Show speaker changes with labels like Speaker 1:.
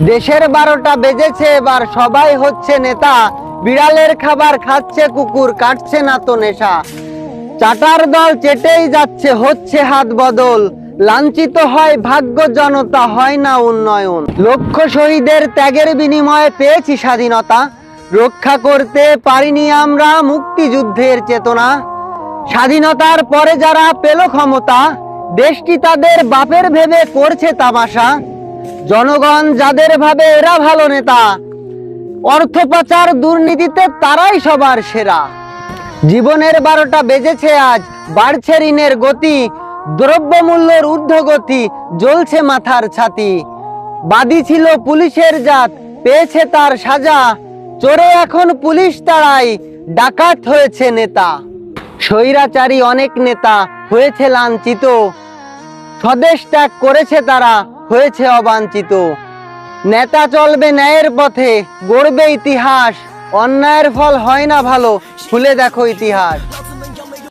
Speaker 1: দেশের বারোটা বেজেছে, এবার সবাই হচ্ছে নেতা। বিড়ালের খাবার খাচ্ছে, কুকুর কাটছে না তো নেশা। চাটার দল চেটেই যাচ্ছে, হচ্ছে হাত বদল। লাঞ্ছিত হয় ভাগ্য, জনতা হয় না উন্নয়ন। লক্ষ শহীদের ত্যাগের বিনিময়ে পেয়েছি স্বাধীনতা। রক্ষা করতে পারিনি আমরা মুক্তিযুদ্ধের চেতনা। স্বাধীনতার পরে যারা পেল ক্ষমতা, দেশটি তাদের বাপের ভেবে করছে তামাশা। জনগণ যাদের ভাবে এরা ভালো নেতা, অর্থ পাচার দুর্নীতিতে তারাই সবার সেরা। জীবনের বারোটা বেজেছে আজ, বাড়ছে ঋণের গতি, দ্রব্যমূল্যের ঊর্ধ্বগতি, জ্বলছে মাথার ছাতি। বাদী ছিল পুলিশের জাত, পেয়েছে তার সাজা, চোরে এখন পুলিশ তাড়াই ডাকাত হয়েছে নেতা। স্বৈরাচারী অনেক নেতা হয়েছে লাঞ্ছিত, স্বদেশ ত্যাগ করেছে তারা হয়েছে অবাঞ্ছিত। নেতা চলবে ন্যায়ের পথে, গড়বে ইতিহাস। অন্যায়ের ফল হয় না ভালো, খুলে দেখো ইতিহাস।